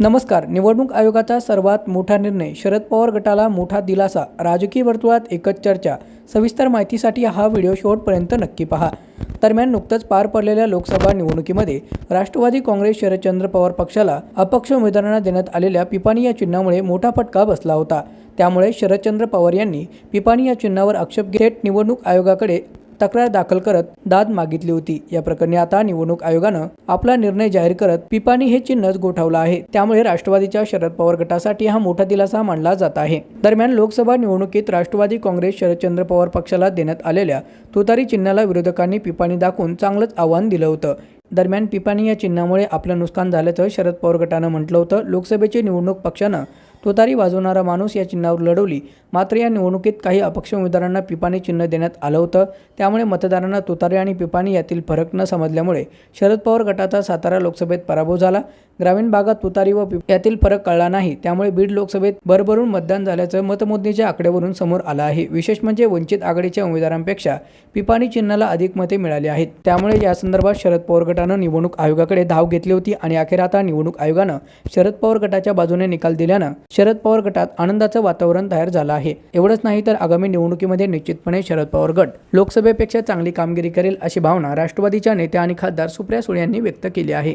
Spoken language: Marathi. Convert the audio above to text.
नमस्कार. निवडणूक आयोगाचा सर्वात मोठा निर्णय शरद पवार गटाला मोठा दिलासा. राजकीय वर्तुळात एकच चर्चा. सविस्तर माहितीसाठी हा व्हिडिओ शेवटपर्यंत नक्की पहा. दरम्यान नुकतंच पार पडलेल्या लोकसभा निवडणुकीमध्ये राष्ट्रवादी काँग्रेस शरदचंद्र पवार पक्षाला अपक्ष उमेदवारांना देण्यात आलेल्या पिपाणी या चिन्हामुळे मोठा फटका बसला होता. त्यामुळे शरदचंद्र पवार यांनी पिपाणी या चिन्हावर आक्षेप घेत निवडणूक आयोगाकडे तक्रार दाखल करत दाद मागितली होती. या प्रकरणी आता निवडणूक आयोगानं आपला निर्णय जाहीर करत पिपाणी हे चिन्हच गोठवलं आहे. त्यामुळे राष्ट्रवादीच्या शरद पवार गटासाठी हा मोठा दिलासा मानला जात आहे. दरम्यान लोकसभा निवडणुकीत राष्ट्रवादी काँग्रेस शरदचंद्र पवार पक्षाला देण्यात आलेल्या तुतारी चिन्हाला विरोधकांनी पिपाणी दाखवून चांगलंच आव्हान दिलं होतं. दरम्यान पिपाणी या चिन्हामुळे आपलं नुकसान झाल्याचं शरद पवार गटानं म्हटलं होतं. लोकसभेची निवडणूक पक्षानं तुतारी वाजवणारा माणूस या चिन्हावर लढवली. मात्र या निवडणुकीत काही अपक्ष उमेदवारांना पिपाणी चिन्ह देण्यात आलं होतं. त्यामुळे मतदारांना तुतारी आणि पिपाणी यातील फरक न समजल्यामुळे शरद पवार गटाचा सातारा लोकसभेत पराभव झाला. ग्रामीण भागात तुतारी व पिप यातील फरक कळला नाही. त्यामुळे बीड लोकसभेत भरभरून मतदान झाल्याचं मतमोजणीच्या आकडेवरून समोर आलं आहे. विशेष म्हणजे वंचित आघाडीच्या उमेदवारांपेक्षा पिपाणी चिन्हाला अधिक मते मिळाली आहेत. त्यामुळे या संदर्भात शरद पवार गटानं निवडणूक आयोगाकडे धाव घेतली होती आणि अखेर आता निवडणूक आयोगानं शरद पवार गटाच्या बाजूने निकाल दिल्यानं शरद पवार गटात आनंदाचं वातावरण तयार झालं आहे. एवढंच नाही तर आगामी निवडणुकीमध्ये निश्चितपणे शरद पवार गट. लोकसभेपेक्षा चांगली कामगिरी करेल अशी भावना राष्ट्रवादीच्या नेत्या आणि खासदार सुप्रिया सुळे यांनी व्यक्त केली आहे.